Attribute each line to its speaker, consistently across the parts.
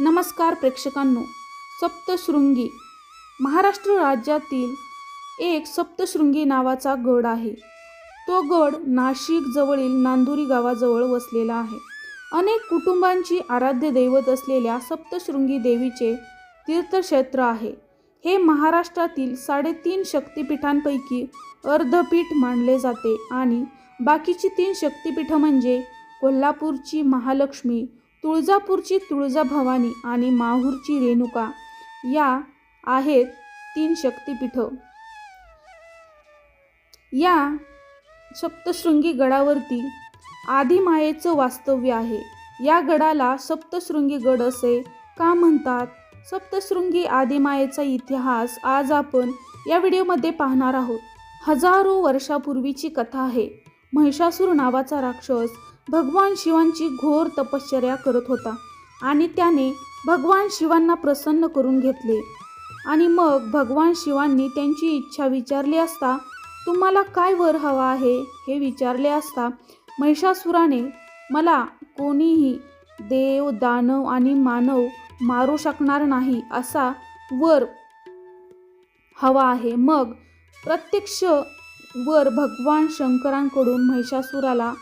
Speaker 1: नमस्कार प्रेक्षकांनो सप्तशृंगी. महाराष्ट्र राज्यातील एक सप्तशृंगी नावाचा गड आहे. तो गड नाशिक जवळील नांदुरी गावाजवळ वसलेला आहे. अनेक कुटुंबांची आराध्य दैवत असलेल्या सप्तशृंगी देवीचे तीर्थक्षेत्र आहे. हे महाराष्ट्रातील साडेतीन शक्तिपीठांपैकी अर्धपीठ मानले जाते आणि बाकीची तीन शक्तिपीठं म्हणजे कोल्हापूरची महालक्ष्मी तुळजापूरची तुळजाभवानी आणि माहूरची रेणुका या आहेत तीन शक्तिपीठं. या सप्तशृंगी गडावरती आदिमायेचं वास्तव्य आहे. या गडाला सप्तशृंगी गड असे का म्हणतात? सप्तशृंगी आदिमायेचा इतिहास आज आपण या व्हिडिओमध्ये पाहणार आहोत. हजारो वर्षापूर्वीची कथा आहे. महिषासूर नावाचा राक्षस भगवान शिवांची घोर तपश्चर्या करत होता आणि त्याने भगवान शिवांना प्रसन्न करून घेतले. आणि मग भगवान शिवांनी त्यांची इच्छा विचारली असता तुम्हाला काय वर हवा आहे? हे विचारले असता महिषासुराने मला कोणीही देव दानव आणि मानव मारू शकणार नाही असा वर हवा आहे. मग प्रत्यक्ष वर भगवान शंकरांकडून महिषासुराला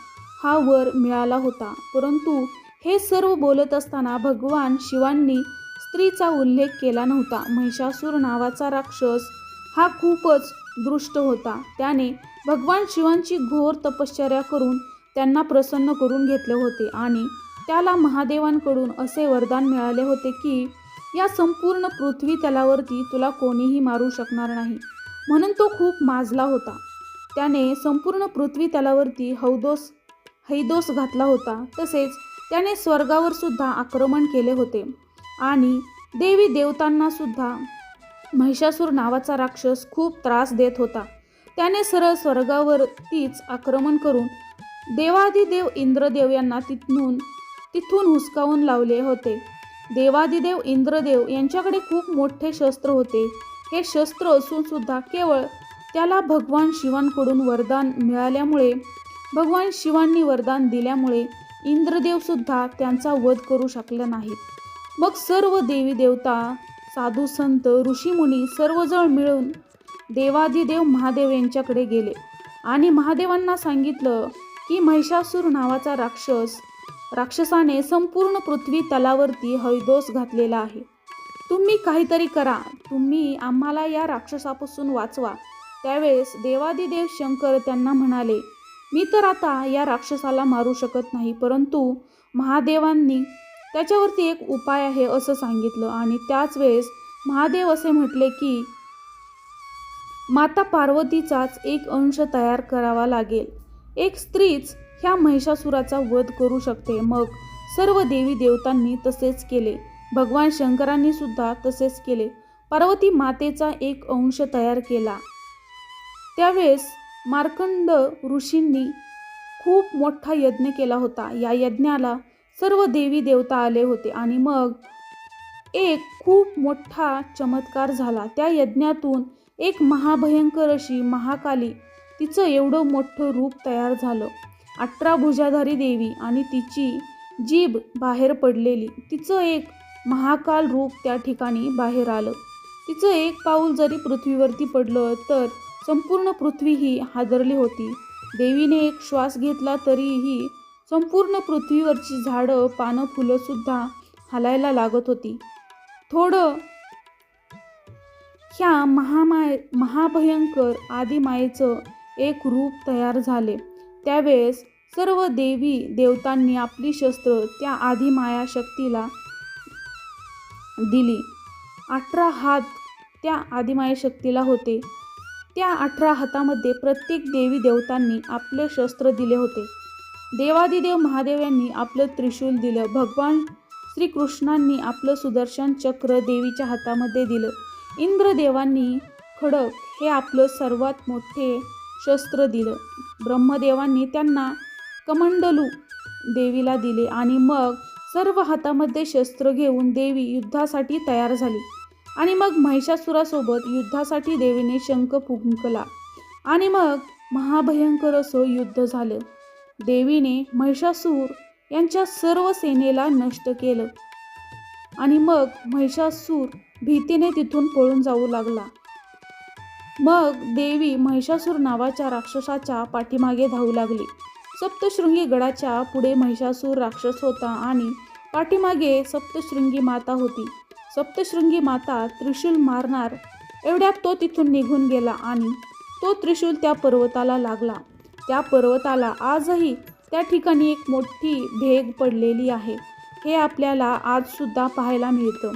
Speaker 1: हा वर मिळाला होता. परंतु हे सर्व बोलत असताना भगवान शिवांनी स्त्रीचा उल्लेख केला नव्हता. महिषासूर नावाचा राक्षस हा खूपच दृष्ट होता. त्याने भगवान शिवांची घोर तपश्चर्या करून त्यांना प्रसन्न करून घेतले होते आणि त्याला महादेवांकडून असे वरदान मिळाले होते की या संपूर्ण पृथ्वी तलावरती तुला कोणीही मारू शकणार नाही. म्हणून तो खूप माजला होता. त्याने संपूर्ण पृथ्वी तलावरती हौदोस हैदोस घातला होता. तसेच त्याने स्वर्गावर सुद्धा आक्रमण केले होते. आणि देवी देवतांना सुद्धा महिषासूर नावाचा राक्षस खूप त्रास देत होता. त्याने सरळ स्वर्गावरतीच आक्रमण करून देवादिदेव इंद्रदेव यांना तिथून तिथून हुसकावून लावले होते. देवादिदेव इंद्रदेव यांच्याकडे खूप मोठे शस्त्र होते. हे शस्त्र असून सुद्धा केवळ त्याला भगवान शिवांकडून वरदान मिळाल्यामुळे भगवान शिवांनी वरदान दिल्यामुळे इंद्रदेव सुद्धा त्यांचा वध करू शकले नाहीत. मग सर्व देवी देवता साधू संत ऋषीमुनी सर्वजण मिळून देवादिदेव महादेव यांच्याकडे गेले. आणि महादेवांना सांगितलं की महिषासूर नावाचा राक्षस राक्षसाने संपूर्ण पृथ्वी तलावरती हैदोस घातलेला आहे. तुम्ही काहीतरी करा. तुम्ही आम्हाला या राक्षसापासून वाचवा. त्यावेळेस देवादिदेव शंकर त्यांना म्हणाले मी तर आता या राक्षसाला मारू शकत नाही परंतु महादेवांनी त्याच्यावरती एक उपाय आहे असं सांगितलं आणि त्याच वेळेस महादेव असे म्हटले की माता पार्वतीचाच एक अंश तयार करावा लागेल. एक स्त्रीच ह्या महिषासुराचा वध करू शकते. मग सर्व देवी देवतांनी तसेच केले. भगवान शंकरांनी सुद्धा तसेच केले. पार्वती मातेचा एक अंश तयार केला. त्यावेळेस मार्कंड ऋषींनी खूप मोठा यज्ञ केला होता. या यज्ञाला सर्व देवी देवता आले होते आणि मग एक खूप मोठा चमत्कार झाला. त्या यज्ञातून एक महाभयंकर अशी महाकाली तिचं एवढं मोठं रूप तयार झालं. अठरा भुजाधारी देवी आणि तिची जीभ बाहेर पडलेली. तिचं एक महाकाल रूप त्या ठिकाणी बाहेर आलं. तिचं एक पाऊल जरी पृथ्वीवरती पडलं तर संपूर्ण पृथ्वी ही हादरली होती. देवीने एक श्वास घेतला तरीही संपूर्ण पृथ्वीवरची झाडं पानं फुलं सुद्धा हलायला लागत होती. थोडं ह्या महामाय महाभयंकर आदिमायेचं एक रूप तयार झाले. त्यावेळेस सर्व देवी देवतांनी आपली शस्त्र त्या आदिमाया शक्तीला दिली. अठरा हात त्या आदिमाया शक्तीला होते. त्या अठरा हातामध्ये प्रत्येक देवी देवतांनी आपले शस्त्र दिले होते. देवादिदेव महादेव यांनी आपलं त्रिशूल दिलं. भगवान श्रीकृष्णांनी आपलं सुदर्शन चक्र देवीच्या हातामध्ये दिलं. इंद्रदेवांनी खडक हे आपलं सर्वात मोठे शस्त्र दिलं. ब्रह्मदेवांनी त्यांना कमंडलू देवीला दिले आणि मग सर्व हातामध्ये शस्त्र घेऊन देवी युद्धासाठी तयार झाली. आणि मग महिषासुरासोबत युद्धासाठी देवीने शंख फुंकला. आणि मग महाभयंकर असं युद्ध झालं. देवीने महिषासूर यांच्या सर्व सेनेला नष्ट केलं. आणि मग महिषासूर भीतीने तिथून पळून जाऊ लागला. मग देवी महिषासूर नावाच्या राक्षसाच्या पाठीमागे धावू लागली. सप्तशृंगी गडाच्या पुढे महिषासूर राक्षस होता आणि पाठीमागे सप्तशृंगी माता होती. सप्तशृंगी माता त्रिशूल मारणार. एवढ्यात तो तिथून निघून गेला आणि तो त्रिशूल त्या पर्वताला लागला. त्या पर्वताला आजही त्या ठिकाणी एक मोठी भेग पडलेली आहे. हे आपल्याला आजसुद्धा पाहायला मिळतं.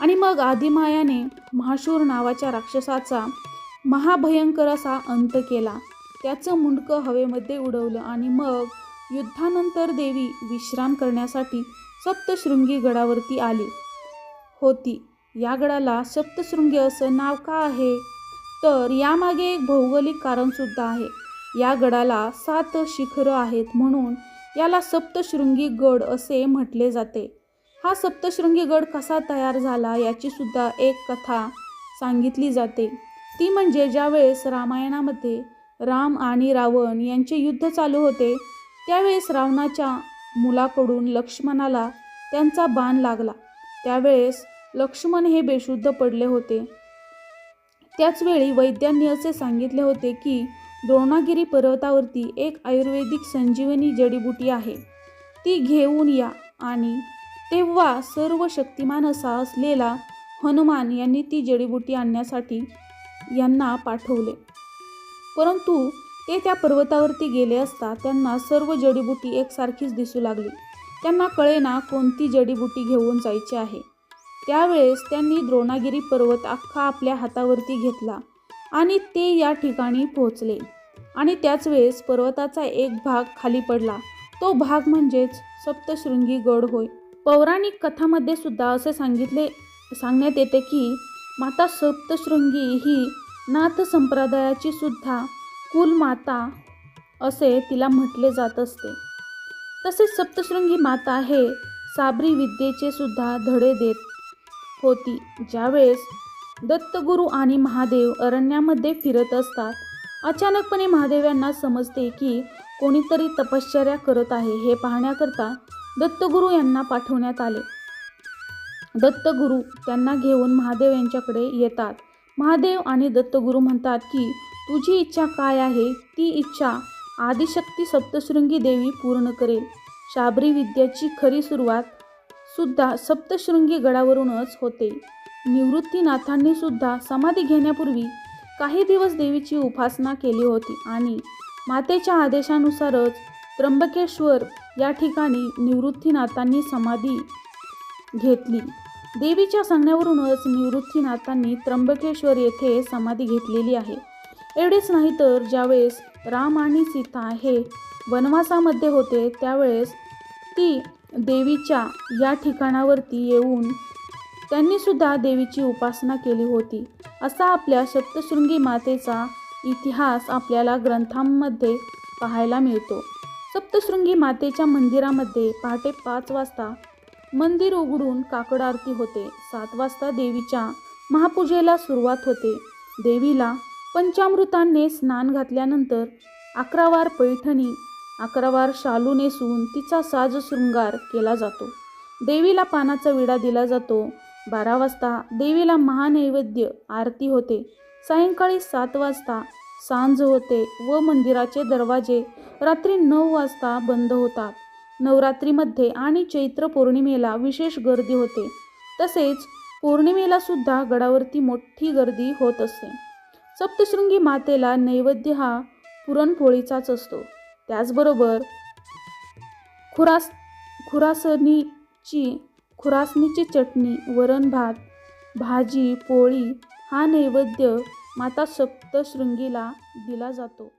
Speaker 1: आणि मग आदिमायाने महाशूर नावाच्या राक्षसाचा महाभयंकर असा अंत केला. त्याचं मुंडकं हवेमध्ये उडवलं आणि मग युद्धानंतर देवी विश्राम करण्यासाठी सप्तशृंगी गडावरती आली. होती. या गडाला सप्तशृंगी असं नाव का आहे? तर यामागे एक भौगोलिक कारणसुद्धा आहे. या गडाला सात शिखरं आहेत म्हणून याला सप्तशृंगी गड असे म्हटले जाते. हा सप्तशृंगी गड कसा तयार झाला याची सुद्धा एक कथा सांगितली जाते. ती म्हणजे ज्यावेळेस रामायणामध्ये राम आणि रावण यांचे युद्ध चालू होते त्यावेळेस रावणाच्या मुलाकडून लक्ष्मणाला त्यांचा बाण लागला. त्यावेळेस लक्ष्मण हे बेशुद्ध पडले होते. त्याचवेळी वैद्यांनी असे सांगितले होते की द्रोणागिरी पर्वतावरती एक आयुर्वेदिक संजीवनी जडीबुटी आहे. ती घेऊन या आणि तेव्हा सर्व शक्तिमान असा असलेला हनुमान यांनी ती जडीबुटी आणण्यासाठी यांना पाठवले. परंतु ते त्या पर्वतावरती गेले असता त्यांना सर्व जडीबुटी एकसारखीच दिसू लागली. त्यांना कळेना कोणती जडीबुटी घेऊन जायची आहे. त्यावेळेस त्यांनी द्रोणागिरी पर्वत अख्खा आपल्या हातावरती घेतला आणि ते या ठिकाणी पोहोचले. आणि त्याच वेळेस पर्वताचा एक भाग खाली पडला. तो भाग म्हणजेच सप्तशृंगी गड होय. पौराणिक कथामध्ये सुद्धा असे सांगितले सांगण्यात येते की माता सप्तशृंगी ही नाथ संप्रदायाची सुद्धा कुलमाता असे तिला म्हटले जात असते. तसेच सप्तशृंगी माता हे साबरी विद्येचे सुद्धा धडे देत होती. ज्यावेळेस दत्तगुरू आणि महादेव अरण्यामध्ये फिरत असतात अचानकपणे महादेव यांना समजते की कोणीतरी तपश्चर्या करत आहे हे पाहण्याकरता दत्तगुरू यांना पाठवण्यात आले. दत्तगुरू त्यांना घेऊन महादेव यांच्याकडे येतात. महादेव आणि दत्तगुरू म्हणतात की तुझी इच्छा काय आहे? ती इच्छा आदिशक्ती सप्तशृंगी देवी पूर्ण करेल. शाबरी विद्याची खरी सुरुवात सुद्धा सप्तशृंगी गडावरूनच होते. निवृत्तीनाथांनी सुद्धा समाधी घेण्यापूर्वी काही दिवस देवीची उपासना केली होती आणि मातेच्या आदेशानुसारच त्र्यंबकेश्वर या ठिकाणी निवृत्तीनाथांनी समाधी घेतली. देवीच्या सांगण्यावरूनच निवृत्तीनाथांनी त्र्यंबकेश्वर येथे समाधी घेतलेली आहे. एवढेच नाही तर ज्यावेळेस राम आणि सीता हे वनवासामध्ये होते त्यावेळेस ती देवीच्या या ठिकाणावरती येऊन त्यांनी सुद्धा देवीची उपासना केली होती. असा आपल्या सप्तशृंगी मातेचा इतिहास आपल्याला ग्रंथांमध्ये पाहायला मिळतो. सप्तशृंगी मातेच्या मंदिरामध्ये पहाटे पाच वाजता मंदिर उघडून काकड आरती होते. सात वाजता देवीच्या महापूजेला सुरुवात होते. देवीला पंचामृतांनी स्नान घातल्यानंतर अकरावार पैठणी अकरावार शालू नेसून तिचा साज शृंगार केला जातो. देवीला पानाचा विडा दिला जातो. बारा वाजता देवीला महानैवेद्य आरती होते. सायंकाळी सात वाजता सांज होते व मंदिराचे दरवाजे रात्री नऊ वाजता बंद होतात. नवरात्रीमध्ये आणि चैत्र पौर्णिमेला विशेष गर्दी होते. तसेच पौर्णिमेला सुद्धा गडावरती मोठी गर्दी होत असते. सप्तशृंगी मातेला नैवेद्य हा पुरणपोळीचाच असतो. त्याचबरोबर खुरास खुरासणीची खुरासणीची चटणी वरण भात भाजी पोळी हा नैवेद्य माता सप्तशृंगीला दिला जातो.